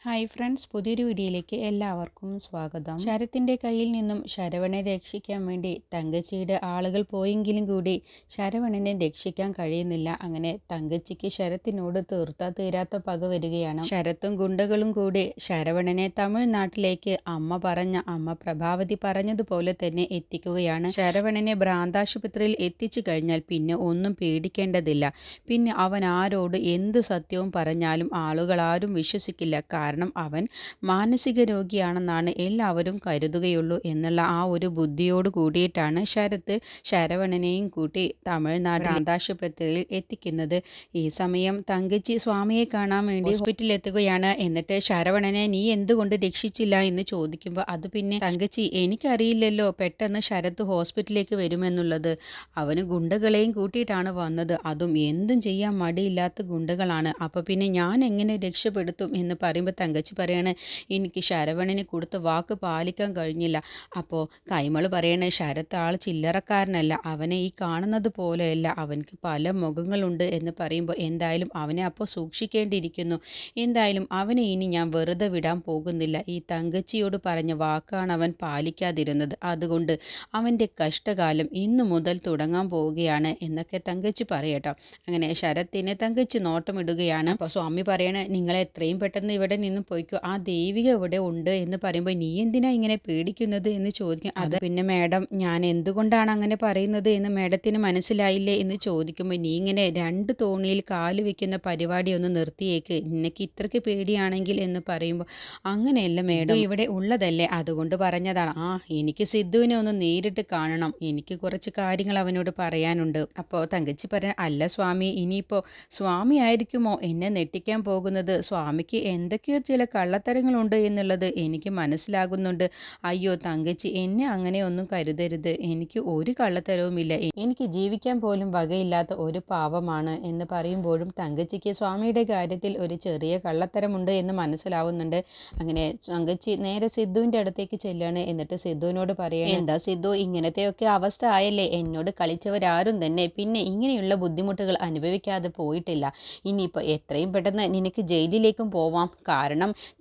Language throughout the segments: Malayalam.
ഹായ് ഫ്രണ്ട്സ് പുതിയൊരു വീഡിയോയിലേക്ക് എല്ലാവർക്കും സ്വാഗതം. ശരത്തിന്റെ കയ്യിൽ നിന്നും ശരവണനെ രക്ഷിക്കാൻ വേണ്ടി തങ്കച്ചിയുടെ ആളുകൾ പോയെങ്കിലും കൂടി ശരവണനെ രക്ഷിക്കാൻ കഴിയുന്നില്ല. അങ്ങനെ തങ്കച്ചിക്ക് ശരത്തിനോട് തീർത്താ തീരാത്ത പക വരികയാണ്. ശരത്തും ഗുണ്ടകളും കൂടി ശരവണനെ തമിഴ്നാട്ടിലേക്ക് അമ്മ പറഞ്ഞ അമ്മ പ്രഭാവതി പറഞ്ഞതുപോലെ തന്നെ എത്തിക്കുകയാണ്. ശരവണനെ ഭ്രാന്താശുപത്രിയിൽ എത്തിച്ചു കഴിഞ്ഞാൽ പിന്നെ ഒന്നും പേടിക്കേണ്ടതില്ല. പിന്നെ അവൻ ആരോട് എന്ത് സത്യവും പറഞ്ഞാലും ആളുകൾ ആരും വിശ്വസിക്കില്ല. കാരണം അവൻ മാനസിക രോഗിയാണെന്നാണ് എല്ലാവരും കരുതുകയുള്ളൂ എന്നുള്ള ആ ഒരു ബുദ്ധിയോട് കൂടിയിട്ടാണ് ശരത് ശരവണനെയും കൂട്ടി തമിഴ്നാട് ആന്താശുപത്രിയിൽ എത്തിക്കുന്നത്. ഈ സമയം തങ്കച്ചി സ്വാമിയെ കാണാൻ വേണ്ടി ഹോസ്പിറ്റലിൽ എത്തുകയാണ് എന്നിട്ട് ശരവണനെ നീ എന്തുകൊണ്ട് രക്ഷിച്ചില്ല? എന്ന് ചോദിക്കുമ്പോൾ അത് പിന്നെ തങ്കച്ചി എനിക്കറിയില്ലല്ലോ പെട്ടെന്ന് ശരത് ഹോസ്പിറ്റലിലേക്ക് വരുമെന്നുള്ളത്. അവന് ഗുണ്ടകളെയും കൂട്ടിയിട്ടാണ് വന്നത്. അതും എന്തും ചെയ്യാൻ മടിയില്ലാത്ത ഗുണ്ടകളാണ്. അപ്പോൾ പിന്നെ ഞാൻ എങ്ങനെ രക്ഷപ്പെടുത്തും? എന്ന് പറയുമ്പോൾ തങ്കച്ചി പറയാണ് എനിക്ക് ശരവണന് കൊടുത്ത വാക്ക് പാലിക്കാൻ കഴിഞ്ഞില്ല. അപ്പോൾ കൈമൾ പറയണ ശരത്ത് ആൾ ചില്ലറക്കാരനല്ല. അവനെ ഈ കാണുന്നത് പോലെയല്ല. അവനക്ക് പല മുഖങ്ങളുണ്ട് എന്ന് പറയുമ്പോൾ എന്തായാലും അവനെ അപ്പോൾ സൂക്ഷിക്കേണ്ടിയിരിക്കുന്നു. എന്തായാലും അവനെ ഇനി ഞാൻ വെറുതെ വിടാൻ പോകുന്നില്ല. ഈ തങ്കച്ചിയോട് പറഞ്ഞ വാക്കാണ് അവൻ പാലിക്കാതിരുന്നത്. അതുകൊണ്ട് അവന്റെ കഷ്ടകാലം ഇന്നു മുതൽ തുടങ്ങാൻ പോവുകയാണ് എന്നൊക്കെ തങ്കച്ചി പറയട്ടോ. അങ്ങനെ ശരത്തിനെ തങ്കച്ചി നോട്ടമിടുകയാണ്. അപ്പോൾ സ്വാമി പറയണേ നിങ്ങളെ എത്രയും പെട്ടെന്ന് ഇവിടെ നിന്ന് പോയിക്കോ ആ ദേവിക ഇവിടെ ഉണ്ട് എന്ന് പറയുമ്പോൾ നീ എന്തിനാ ഇങ്ങനെ പേടിക്കുന്നത് എന്ന് ചോദിക്കും. അത് പിന്നെ മാഡം ഞാൻ എന്തുകൊണ്ടാണ് അങ്ങനെ പറയുന്നത് എന്ന് മാഡത്തിന് മനസ്സിലായില്ലേ എന്ന് ചോദിക്കുമ്പോൾ നീ ഇങ്ങനെ രണ്ട് തോണിയിൽ കാൽ വെക്കുന്ന പരിപാടി ഒന്ന് നിർത്തിയേക്ക്. നിനക്ക് ഇത്രയ്ക്ക് പേടിയാണെങ്കിൽ എന്ന് പറയുമ്പോൾ അങ്ങനെയല്ല മാഡം. ഇവിടെ ഉള്ളതല്ലേ അതുകൊണ്ട് പറഞ്ഞതാണ്. ആ എനിക്ക് സിദ്ധുവിനെ ഒന്ന് നേരിട്ട് കാണണം. എനിക്ക് കുറച്ച് കാര്യങ്ങൾ അവനോട് പറയാനുണ്ട്. അപ്പോൾ തങ്കച്ചി പറയാൻ അല്ല സ്വാമി ഇനിയിപ്പോൾ സ്വാമി ആയിരിക്കുമോ? എന്നെ നെട്ടിക്കാൻ പോകുന്നത്. സ്വാമിക്ക് എന്തൊക്കെയോ ചില കള്ളത്തരങ്ങളുണ്ട് എന്നുള്ളത് എനിക്ക് മനസ്സിലാകുന്നുണ്ട്. അയ്യോ തങ്കച്ചി എന്നെ അങ്ങനെയൊന്നും കരുതരുത്. എനിക്ക് ഒരു കള്ളത്തരവുമില്ല. എനിക്ക് ജീവിക്കാൻ പോലും വകയില്ലാത്ത ഒരു പാവമാണ് എന്ന് പറയുമ്പോഴും തങ്കച്ചിക്ക് സ്വാമിയുടെ കാര്യത്തിൽ ഒരു ചെറിയ കള്ളത്തരമുണ്ട് എന്ന് മനസ്സിലാവുന്നുണ്ട്. അങ്ങനെ തങ്കച്ചി നേരെ സിദ്ധുവിന്റെ അടുത്തേക്ക് ചെല്ലുകയാണ് എന്നിട്ട് സിദ്ധുവിനോട് പറയണം എന്താ സിദ്ധു ഇങ്ങനത്തെയൊക്കെ അവസ്ഥ ആയല്ലേ? എന്നോട് കളിച്ചവരാരും തന്നെ പിന്നെ ഇങ്ങനെയുള്ള ബുദ്ധിമുട്ടുകൾ അനുഭവിക്കാതെ പോയിട്ടില്ല. ഇനിയിപ്പോൾ എത്രയും പെട്ടെന്ന് നിനക്ക് ജയിലിലേക്കും പോവാം. കാരണം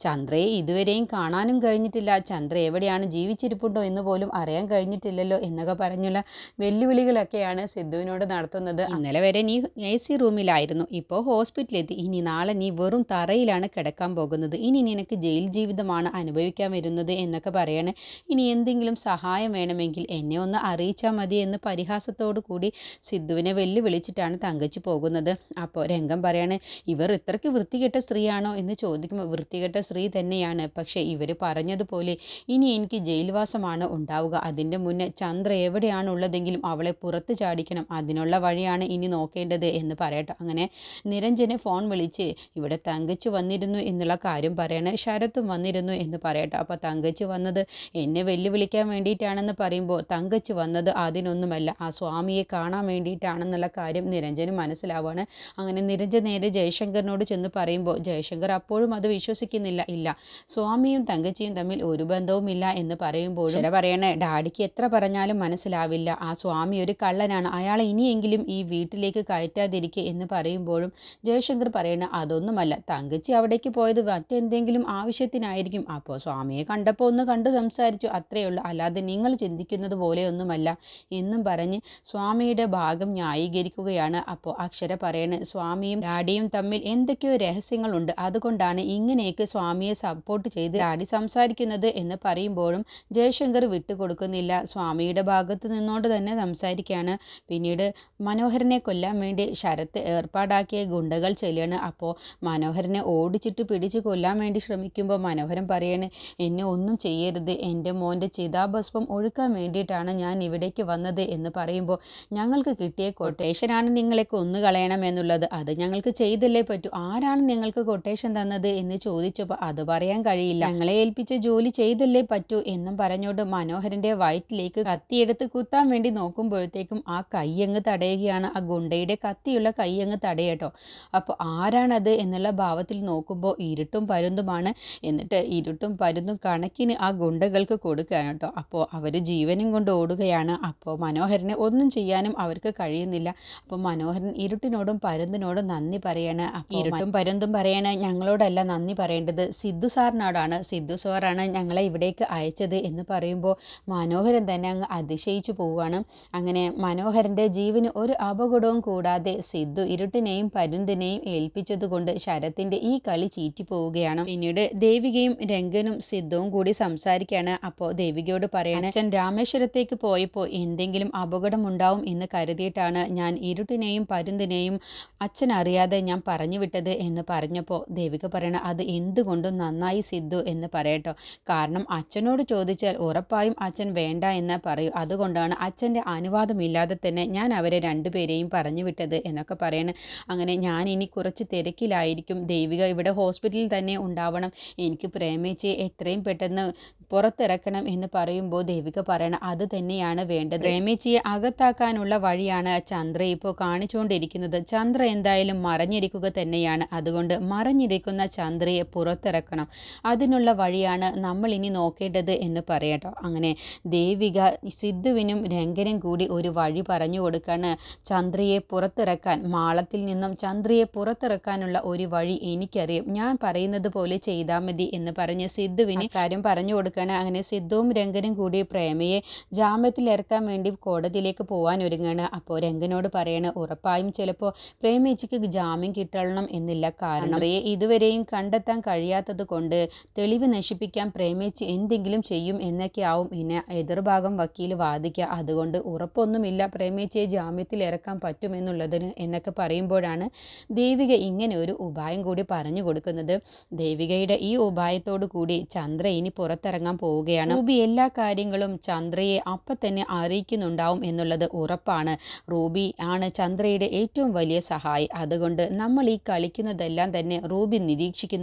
ചന്ദ്രയെ ഇതുവരെയും കാണാനും കഴിഞ്ഞിട്ടില്ല. ചന്ദ്ര എവിടെയാണ് ജീവിച്ചിരിപ്പുണ്ടോ എന്ന് പോലും അറിയാൻ കഴിഞ്ഞിട്ടില്ലല്ലോ എന്നൊക്കെ പറഞ്ഞുള്ള വെല്ലുവിളികളൊക്കെയാണ് സിദ്ധുവിനോട് നടത്തുന്നത്. ഇന്നലെ വരെ നീ എ സി റൂമിലായിരുന്നു. ഇപ്പോൾ ഹോസ്പിറ്റലിലെത്തി ഇനി നാളെ നീ വെറും തറയിലാണ് കിടക്കാൻ പോകുന്നത്. ഇനി നിനക്ക് ജയിൽ ജീവിതമാണ് അനുഭവിക്കാൻ വരുന്നത് എന്നൊക്കെ പറയണേ. ഇനി എന്തെങ്കിലും സഹായം വേണമെങ്കിൽ എന്നെ ഒന്ന് അറിയിച്ചാൽ മതി എന്ന് പരിഹാസത്തോടു കൂടി സിദ്ധുവിനെ വെല്ലുവിളിച്ചിട്ടാണ് തങ്കച്ചി പോകുന്നത്. അപ്പോൾ രംഗം പറയാണ് ഇവർ ഇത്രയ്ക്ക് വൃത്തികെട്ട സ്ത്രീയാണോ? എന്ന് ചോദിക്കുമ്പോൾ വൃത്തികെട്ട സ്ത്രീ തന്നെയാണ്. പക്ഷേ ഇവർ പറഞ്ഞതുപോലെ ഇനി എനിക്ക് ജയിൽവാസമാണ് ഉണ്ടാവുക. അതിന്റെ മുന്നേ ചന്ദ്ര എവിടെയാണുള്ളതെങ്കിലും അവളെ പുറത്ത് ചാടിക്കണം. അതിനുള്ള വഴിയാണ് ഇനി നോക്കേണ്ടത് എന്ന് പറയട്ടെ. അങ്ങനെ നിരഞ്ജനെ ഫോൺ വിളിച്ച് ഇവിടെ തങ്കച്ചു വന്നിരുന്നു എന്നുള്ള കാര്യം പറയണേ. ശരത്തും വന്നിരുന്നു എന്ന് പറയട്ടെ. അപ്പോൾ തങ്കച്ചു വന്നത് എന്നെ വെല്ലുവിളിക്കാൻ വേണ്ടിയിട്ടാണെന്ന് പറയുമ്പോൾ തങ്കച്ചു വന്നത് അതിനൊന്നുമല്ല. ആ സ്വാമിയെ കാണാൻ വേണ്ടിയിട്ടാണെന്നുള്ള കാര്യം നിരഞ്ജന് മനസ്സിലാവുകയാണ് അങ്ങനെ നിരഞ്ജൻ നേരെ ജയശങ്കറിനോട് ചെന്ന് പറയുമ്പോൾ ജയശങ്കർ അപ്പോഴും അത് വിശ്വസിക്കുന്നില്ല ഇല്ല. സ്വാമിയും തങ്കച്ചിയും തമ്മിൽ ഒരു ബന്ധവുമില്ല എന്ന് പറയുമ്പോഴും ചില പറയണേ ഡാഡിക്ക് എത്ര പറഞ്ഞാലും മനസ്സിലാവില്ല. ആ സ്വാമി ഒരു കള്ളനാണ്. അയാളെ ഇനിയെങ്കിലും ഈ വീട്ടിലേക്ക് കയറ്റാതിരിക്കുക എന്ന് പറയുമ്പോഴും ജയശങ്കർ പറയണ അതൊന്നുമല്ല. തങ്കച്ചി അവിടേക്ക് പോയത് മറ്റെന്തെങ്കിലും ആവശ്യത്തിനായിരിക്കും. അപ്പോൾ സ്വാമിയെ കണ്ടപ്പോൾ ഒന്ന് കണ്ടു സംസാരിച്ചു. അത്രയേ ഉള്ളൂ. അല്ലാതെ നിങ്ങൾ ചിന്തിക്കുന്നത് പോലെയൊന്നുമല്ല എന്നും പറഞ്ഞ് സ്വാമിയുടെ ഭാഗം ന്യായീകരിക്കുകയാണ്. അപ്പോൾ അക്ഷര പറയണ സ്വാമിയും ഡാഡിയും തമ്മിൽ എന്തൊക്കെയോ രഹസ്യങ്ങളുണ്ട്. അതുകൊണ്ടാണ് ഇങ്ങനെയൊക്കെ സ്വാമിയെ സപ്പോർട്ട് ചെയ്ത് ആടി സംസാരിക്കുന്നത് എന്ന് പറയുമ്പോഴും ജയശങ്കർ വിട്ടുകൊടുക്കുന്നില്ല. സ്വാമിയുടെ ഭാഗത്ത് നിന്നുകൊണ്ട് തന്നെ സംസാരിക്കുകയാണ് പിന്നീട് മനോഹരനെ കൊല്ലാൻ വേണ്ടി ശരത്ത് ഏർപ്പാടാക്കിയ ഗുണ്ടകൾ ചെല്ലുകയാണ് അപ്പോൾ മനോഹരനെ ഓടിച്ചിട്ട് പിടിച്ച് കൊല്ലാൻ വേണ്ടി ശ്രമിക്കുമ്പോൾ മനോഹരൻ പറയാണ് എന്നെ ഒന്നും ചെയ്യരുത്. എന്റെ മോന്റെ ചിതാഭസ്മം ഒഴുക്കാൻ വേണ്ടിയിട്ടാണ് ഞാൻ ഇവിടേക്ക് വന്നത് എന്ന് പറയുമ്പോൾ ഞങ്ങൾക്ക് കിട്ടിയ കൊട്ടേഷനാണ് നിങ്ങളെ കൊന്നുകളയണം എന്നുള്ളത്. അത് ഞങ്ങൾക്ക് ചെയ്തല്ലേ പറ്റൂ. ആരാണ് നിങ്ങൾക്ക് കൊട്ടേഷൻ തന്നത് എന്ന് ചോദിച്ചപ്പോൾ അത് പറയാൻ കഴിയില്ല. ഞങ്ങളെ ഏൽപ്പിച്ച ജോലി ചെയ്തല്ലേ പറ്റൂ എന്നും പറഞ്ഞുകൊണ്ട് മനോഹരന്റെ വയറ്റിലേക്ക് കത്തിയെടുത്ത് കുത്താൻ വേണ്ടി നോക്കുമ്പോഴത്തേക്കും ആ കയ്യങ്ങ് തടയുകയാണ്. ആ ഗുണ്ടയുടെ കത്തിയുള്ള കയ്യങ്ങ് തടയട്ടോ. അപ്പോൾ ആരാണത് എന്നുള്ള ഭാവത്തിൽ നോക്കുമ്പോൾ ഇരുട്ടും പരുന്തുമാണ്. എന്നിട്ട് ഇരുട്ടും പരുന്തും കണക്കിന് ആ ഗുണ്ടകൾക്ക് കൊടുക്കുകയാണ് കേട്ടോ. അപ്പോൾ അവർ ജീവനും കൊണ്ട് ഓടുകയാണ്. അപ്പോൾ മനോഹരനെ ഒന്നും ചെയ്യാനും അവർക്ക് കഴിയുന്നില്ല. അപ്പോൾ മനോഹരൻ ഇരുട്ടിനോടും പരുന്തിനോടും നന്ദി പറയണ. ഇരുട്ടും പരുന്തും പറയണ. ഞങ്ങളോടല്ല നന്ദി നന്ദി പറയേണ്ടത് സിദ്ധു സാറിനോടാണ് സിദ്ധു സാറാണ് ഞങ്ങളെ ഇവിടേക്ക് അയച്ചത് എന്ന് പറയുമ്പോൾ മനോഹരൻ തന്നെ അങ്ങ് അതിശയിച്ചു പോവുകയാണ്. അങ്ങനെ മനോഹരന്റെ ജീവന് ഒരു അപകടവും കൂടാതെ സിദ്ധു ഇരുട്ടിനെയും പരുന്തിനെയും ഏൽപ്പിച്ചതുകൊണ്ട് ശരത്തിന്റെ ഈ കളി ചീറ്റി പോവുകയാണ്. പിന്നീട് ദേവികയും രംഗനും സിദ്ധുവും കൂടി സംസാരിക്കുകയാണ്. അപ്പോൾ ദേവികയോട് പറയണ അച്ഛൻ രാമേശ്വരത്തേക്ക് പോയപ്പോൾ എന്തെങ്കിലും അപകടമുണ്ടാവും എന്ന് കരുതിയിട്ടാണ് ഞാൻ ഇരുട്ടിനെയും പരുന്തിനെയും അച്ഛൻ അറിയാതെ ഞാൻ പറഞ്ഞു വിട്ടത് എന്ന് പറഞ്ഞപ്പോൾ ദേവിക പറയണ അത് എന്തുകൊണ്ടും നന്നായി സിദ്ധു എന്ന് പറയട്ടോ. കാരണം അച്ഛനോട് ചോദിച്ചാൽ ഉറപ്പായും അച്ഛൻ വേണ്ട എന്ന് പറയൂ. അതുകൊണ്ടാണ് അച്ഛന്റെ അനുവാദമില്ലാതെ തന്നെ ഞാൻ അവരെ രണ്ടുപേരെയും പറഞ്ഞു വിട്ടത് എന്നൊക്കെ പറയണ. അങ്ങനെ ഞാൻ ഇനി കുറച്ച് തിരക്കിലായിരിക്കും. ദൈവിക ഇവിടെ ഹോസ്പിറ്റലിൽ തന്നെ ഉണ്ടാവണം. എനിക്ക് പ്രേമിച്ച് എത്രയും പെട്ടെന്ന് പുറത്തിറക്കണം എന്ന് പറയുമ്പോൾ ദേവിക പറയണം അത് തന്നെയാണ് വേണ്ടത്. പ്രേമിച്ചിയെ അകത്താക്കാനുള്ള വഴിയാണ് ചന്ദ്ര ഇപ്പോൾ കാണിച്ചുകൊണ്ടിരിക്കുന്നത്. ചന്ദ്ര എന്തായാലും മറഞ്ഞിരിക്കുക തന്നെയാണ്. അതുകൊണ്ട് മറഞ്ഞിരിക്കുന്ന ചന്ദ്രയെ പുറത്തിറക്കണം. അതിനുള്ള വഴിയാണ് നമ്മൾ ഇനി നോക്കേണ്ടത് എന്ന് പറയട്ടോ. അങ്ങനെ ദേവിക സിദ്ധുവിനും രംഗനും കൂടി ഒരു വഴി പറഞ്ഞു കൊടുക്കാണ്. ചന്ദ്രയെ പുറത്തിറക്കാൻ മാളത്തിൽ നിന്നും ചന്ദ്രയെ പുറത്തിറക്കാനുള്ള ഒരു വഴി എനിക്കറിയാം. ഞാൻ പറയുന്നത് പോലെ ചെയ്താൽ മതി എന്ന് പറഞ്ഞ് സിദ്ധുവിന് കാര്യം പറഞ്ഞു കൊടുക്കുകയാണ് അങ്ങനെ സിദ്ധുവും രംഗനും കൂടി പ്രേമയെ ജാമ്യത്തിൽ ഇറക്കാൻ വേണ്ടി കോടതിയിലേക്ക് പോകാൻ ഒരുങ്ങാണ്. അപ്പോൾ രംഗനോട് പറയണ ഉറപ്പായും ചിലപ്പോൾ പ്രേമേച്ചിക്ക് ജാമ്യം കിട്ടണം എന്നില്ല. കാരണം ഇതുവരെയും ഇതുവരെയും കണ്ടെത്താൻ കഴിയാത്തത് കൊണ്ട് തെളിവ് നശിപ്പിക്കാൻ പ്രേമിച്ച് എന്തെങ്കിലും ചെയ്യും എന്നൊക്കെ ആവും പിന്നെ എതിർഭാഗം വക്കീൽ വാദിക്കുക. അതുകൊണ്ട് ഉറപ്പൊന്നുമില്ല. പ്രേമിച്ചെ ജാമ്യത്തിൽ ഇറക്കാൻ പറ്റുമെന്നുള്ളതിന് എന്നൊക്കെ പറയുമ്പോഴാണ് ദേവിക ഇങ്ങനെ ഒരു ഉപായം കൂടി പറഞ്ഞു കൊടുക്കുന്നത്. ദേവികയുടെ ഈ ഉപായത്തോടു കൂടി ചന്ദ്ര ഇനി പുറത്തിറങ്ങാൻ പോവുകയാണ്. റൂബി എല്ലാ കാര്യങ്ങളും ചന്ദ്രയെ അപ്പം തന്നെ അറിയിക്കുന്നുണ്ടാവും എന്നുള്ളത് ഉറപ്പാണ്. റൂബി ആണ് ചന്ദ്രയുടെ ഏറ്റവും വലിയ സഹായി. അതുകൊണ്ട് നമ്മൾ ഈ കളിക്കുന്നതെല്ലാം തന്നെ റൂബി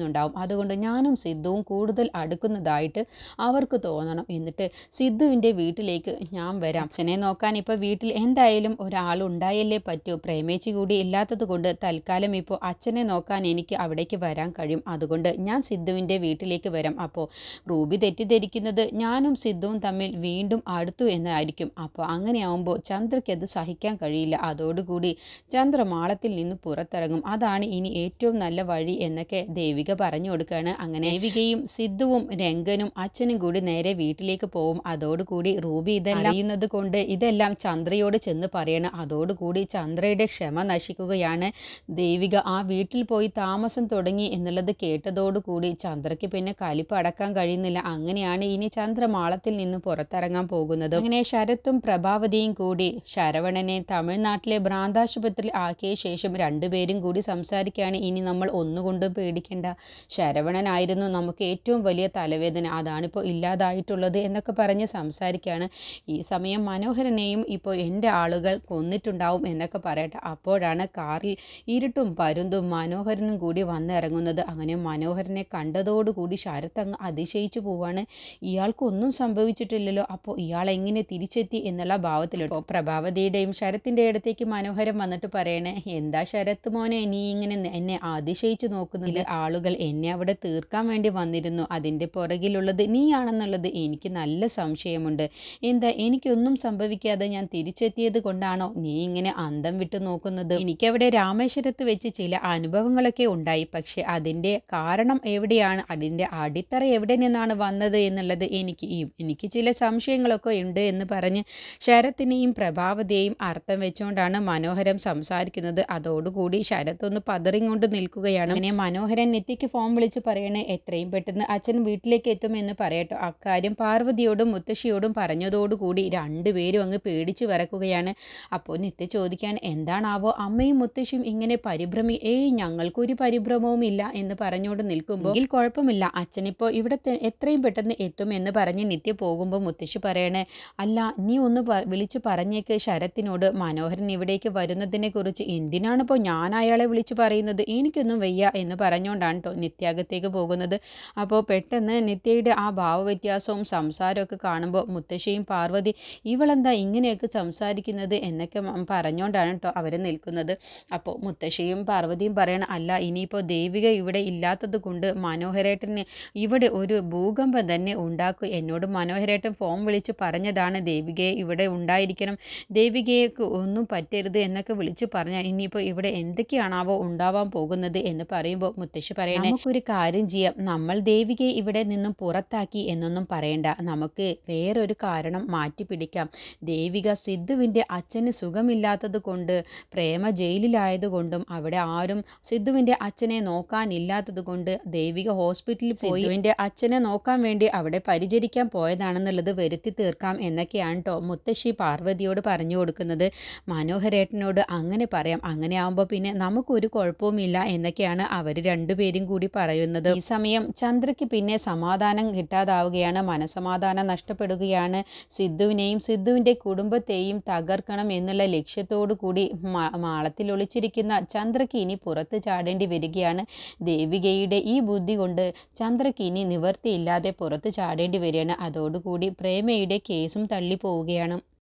നിരീക്ഷിക്കുന്നുണ്ടാവും അതുകൊണ്ട് ഞാനും സിദ്ധുവും കൂടുതൽ അടുക്കുന്നതായിട്ട് അവർക്ക് തോന്നണം. എന്നിട്ട് സിദ്ധുവിന്റെ വീട്ടിലേക്ക് ഞാൻ വരാം. അച്ഛനെ നോക്കാൻ ഇപ്പോൾ വീട്ടിൽ എന്തായാലും ഒരാൾ ഉണ്ടായല്ലേ പറ്റൂ. പ്രേമേച്ചി കൂടി ഇല്ലാത്തത് കൊണ്ട് തൽക്കാലം ഇപ്പോൾ അച്ഛനെ നോക്കാൻ എനിക്ക് അവിടേക്ക് വരാൻ കഴിയും. അതുകൊണ്ട് ഞാൻ സിദ്ധുവിന്റെ വീട്ടിലേക്ക് വരാം. അപ്പോൾ റൂബി തെറ്റിദ്ധരിക്കുന്നത് ഞാനും സിദ്ധുവും തമ്മിൽ വീണ്ടും അടുത്തു എന്നായിരിക്കും. അപ്പോൾ അങ്ങനെയാവുമ്പോൾ ചന്ദ്രയ്ക്ക് അത് സഹിക്കാൻ കഴിയില്ല. അതോടുകൂടി ചന്ദ്ര മാളത്തിൽ നിന്ന് പുറത്തിറങ്ങും. അതാണ് ഇനി ഏറ്റവും നല്ല വഴി എന്നൊക്കെ ദേവിക പറഞ്ഞു കൊടുക്കുകയാണ് അങ്ങനെ ദേവികയും സിദ്ധുവും രംഗനും അച്ഛനും കൂടി നേരെ വീട്ടിലേക്ക് പോവും. അതോടുകൂടി റൂബി ഇതെല്ലാം അറിയുന്നത് കൊണ്ട് ഇതെല്ലാം ചന്ദ്രയോട് ചെന്ന് പറയണം. അതോടുകൂടി ചന്ദ്രയുടെ ക്ഷമ നശിക്കുകയാണ്. ദേവിക ആ വീട്ടിൽ പോയി താമസം തുടങ്ങി എന്നുള്ളത് കേട്ടതോടുകൂടി ചന്ദ്രയ്ക്ക് പിന്നെ കലിപ്പ് അടക്കാൻ കഴിയുന്നില്ല. അങ്ങനെയാണ് ഇനി ചന്ദ്ര മാളത്തിൽ നിന്ന് പുറത്തിറങ്ങാൻ പോകുന്നത്. അങ്ങനെ ശരത്തും പ്രഭാവതിയും കൂടി ശരവണനെ തമിഴ്നാട്ടിലെ ഭ്രാന്താശുപത്രിയിൽ ആക്കിയ ശേഷം രണ്ടുപേരും കൂടി സംസാരിക്കുകയാണ്. ഇനി നമ്മൾ ഒന്നുകൊണ്ടും പേടിക്കേണ്ട. ശരവണനായിരുന്നു നമുക്ക് ഏറ്റവും വലിയ തലവേദന. അതാണിപ്പോൾ ഇല്ലാതായിട്ടുള്ളത് എന്നൊക്കെ പറഞ്ഞ് സംസാരിക്കുകയാണ്. ഈ സമയം മനോഹരനെയും ഇപ്പോൾ എന്റെ ആളുകൾ കൊന്നിട്ടുണ്ടാവും എന്നൊക്കെ പറയട്ടെ. അപ്പോഴാണ് കാറിൽ ഇരുട്ടും പരുന്തും മനോഹരനും കൂടി വന്നിറങ്ങുന്നത്. അങ്ങനെ മനോഹരനെ കണ്ടതോടുകൂടി ശരത്ത് അങ്ങ് അതിശയിച്ചു പോവാണ്. ഇയാൾക്കൊന്നും സംഭവിച്ചിട്ടില്ലല്ലോ. അപ്പോൾ ഇയാൾ എങ്ങനെ തിരിച്ചെത്തി എന്നുള്ള ഭാവത്തിലിട്ടോ. പ്രഭാവതിയുടെയും ശരത്തിന്റെ അടുത്തേക്ക് മനോഹരം വന്നിട്ട് പറയണേ എന്താ ശരത്ത് മോനെ നീ ഇങ്ങനെ എന്നെ അതിശയിച്ചു നോക്കുന്നില്ല? ആളുകൾ എന്നെ അവിടെ തീർക്കാൻ വേണ്ടി വന്നിരുന്നു. അതിന്റെ പുറകിലുള്ളത് നീയാണെന്നുള്ളത് എനിക്ക് നല്ല സംശയമുണ്ട്. എന്താ എനിക്കൊന്നും സംഭവിക്കാതെ ഞാൻ തിരിച്ചെത്തിയത് കൊണ്ടാണോ? നീ ഇങ്ങനെ അന്തം വിട്ടു നോക്കുന്നത്? എനിക്കവിടെ രാമേശ്വരത്ത് വെച്ച് ചില അനുഭവങ്ങളൊക്കെ ഉണ്ടായി. പക്ഷെ അതിന്റെ കാരണം എവിടെയാണ്? അതിന്റെ അടിത്തറ എവിടെ നിന്നാണ് വന്നത് എന്നുള്ളത് എനിക്ക് എനിക്ക് ചില സംശയങ്ങളൊക്കെ ഉണ്ട് എന്ന് പറഞ്ഞ് ശരത്തിനെയും പ്രഭാവതിയെയും അർത്ഥം വെച്ചുകൊണ്ടാണ് മനോഹരം സംസാരിക്കുന്നത്. അതോടുകൂടി ശരത്ത് ഒന്ന് പതറിങ്ങോണ്ട് നിൽക്കുകയാണ്. അങ്ങനെ മനോഹരൻ നെറ്റിക്ക് ഫോൺ വിളിച്ച് പറയണേ എത്രയും പെട്ടെന്ന് അച്ഛൻ വീട്ടിലേക്ക് എത്തുമെന്ന് പറയട്ടോ. അക്കാര്യം പാർവതിയോടും മുത്തശ്ശിയോടും പറഞ്ഞതോടുകൂടി രണ്ടുപേരും അങ്ങ് പേടിച്ച് വിറക്കുകയാണ്. അപ്പോൾ നിത്യ ചോദിക്കാൻ എന്താണാവോ? അമ്മയും മുത്തശ്ശിയും ഇങ്ങനെ പരിഭ്രമി ഏയ് ഞങ്ങൾക്കൊരു പരിഭ്രമവും ഇല്ല എന്ന് പറഞ്ഞുകൊണ്ട് നിൽക്കുമ്പോൾ എങ്കിൽ കുഴപ്പമില്ല അച്ഛനിപ്പോൾ ഇവിടെ എത്രയും പെട്ടെന്ന് എത്തുമെന്ന് പറഞ്ഞ് നിത്യ പോകുമ്പോൾ മുത്തശ്ശി പറയണേ അല്ല നീ ഒന്ന് വിളിച്ചു പറഞ്ഞേക്ക് ശരത്തിനോട്. മനോഹരൻ ഇവിടേക്ക് വരുന്നതിനെക്കുറിച്ച് എന്തിനാണിപ്പോൾ ഞാൻ അയാളെ വിളിച്ചു പറയുന്നത്? എനിക്കൊന്നും വയ്യ എന്ന് പറഞ്ഞുകൊണ്ടാണ് കേട്ടോ നിത്യാകത്തേക്ക് പോകുന്നത്. അപ്പോൾ പെട്ടെന്ന് നിത്യയുടെ ആ ഭാവവ്യത്യാസവും സംസാരമൊക്കെ കാണുമ്പോൾ മുത്തശ്ശിയും പാർവതി ഇവളെന്താ ഇങ്ങനെയൊക്കെ സംസാരിക്കുന്നത്? എന്നൊക്കെ പറഞ്ഞുകൊണ്ടാണ് കേട്ടോ അവർ നിൽക്കുന്നത്. അപ്പോൾ മുത്തശ്ശിയും പാർവതിയും പറയണം അല്ല ഇനിയിപ്പോൾ ദേവിക ഇവിടെ ഇല്ലാത്തത് കൊണ്ട് മനോഹരേട്ടന് ഇവിടെ ഒരു ഭൂകമ്പം തന്നെ ഉണ്ടാക്കും. എന്നോട് മനോഹരേട്ടൻ ഫോം വിളിച്ച് പറഞ്ഞതാണ് ദേവികയെ ഇവിടെ ഉണ്ടായിരിക്കണം. ദേവികയ്ക്ക് ഒന്നും പറ്റരുത് എന്നൊക്കെ വിളിച്ച് പറഞ്ഞാൽ ഇനിയിപ്പോൾ ഇവിടെ എന്തൊക്കെയാണാവോ ഉണ്ടാവാൻ പോകുന്നത്? എന്ന് പറയുമ്പോൾ മുത്തശ്ശി പറയണം പറയണേ നമുക്കൊരു കാര്യം ചെയ്യാം. നമ്മൾ ദേവികയെ ഇവിടെ നിന്നും പുറത്താക്കി എന്നൊന്നും പറയണ്ട. നമുക്ക് വേറൊരു കാരണം മാറ്റി പിടിക്കാം. ദേവിക സിദ്ധുവിന്റെ അച്ഛന് സുഖമില്ലാത്തത് കൊണ്ട് പ്രേമ ജയിലിലായതുകൊണ്ടും അവിടെ ആരും സിദ്ധുവിന്റെ അച്ഛനെ നോക്കാനില്ലാത്തത് കൊണ്ട് ദേവിക ഹോസ്പിറ്റലിൽ പോയി സിദ്ധുവിന്റെ അച്ഛനെ നോക്കാൻ വേണ്ടി അവിടെ പരിചരിക്കാൻ പോയതാണെന്നുള്ളത് വരുത്തി തീർക്കാം എന്നൊക്കെയാണ് കേട്ടോ മുത്തശ്ശി പാർവതിയോട് പറഞ്ഞു കൊടുക്കുന്നത്. മനോഹരേട്ടനോട് അങ്ങനെ പറയാം. അങ്ങനെ ആകുമ്പോൾ പിന്നെ നമുക്കൊരു കുഴപ്പവുമില്ല എന്നൊക്കെയാണ് അവർ രണ്ടുപേരും കൂടി പറയുന്നത്. ഈ സമയം ചന്ദ്രയ്ക്ക് പിന്നെ സമാധാനം കിട്ടാതാവുകയാണ്. മനസമാധാനം നഷ്ടപ്പെടുകയാണ്. സിദ്ധുവിനെയും സിദ്ധുവിന്റെ കുടുംബത്തെയും തകർക്കണം എന്നുള്ള ലക്ഷ്യത്തോടു കൂടി മാളത്തിൽ ഒളിച്ചിരിക്കുന്ന ചന്ദ്രയ്ക്ക് ഇനി പുറത്ത് ചാടേണ്ടി വരികയാണ് ദേവികയുടെ ഈ ബുദ്ധി കൊണ്ട് ചന്ദ്രയ്ക്ക് ഇനി നിവർത്തിയില്ലാതെ പുറത്ത് ചാടേണ്ടി വരികയാണ്. അതോടുകൂടി പ്രേമയുടെ കേസും തള്ളി പോവുകയാണ്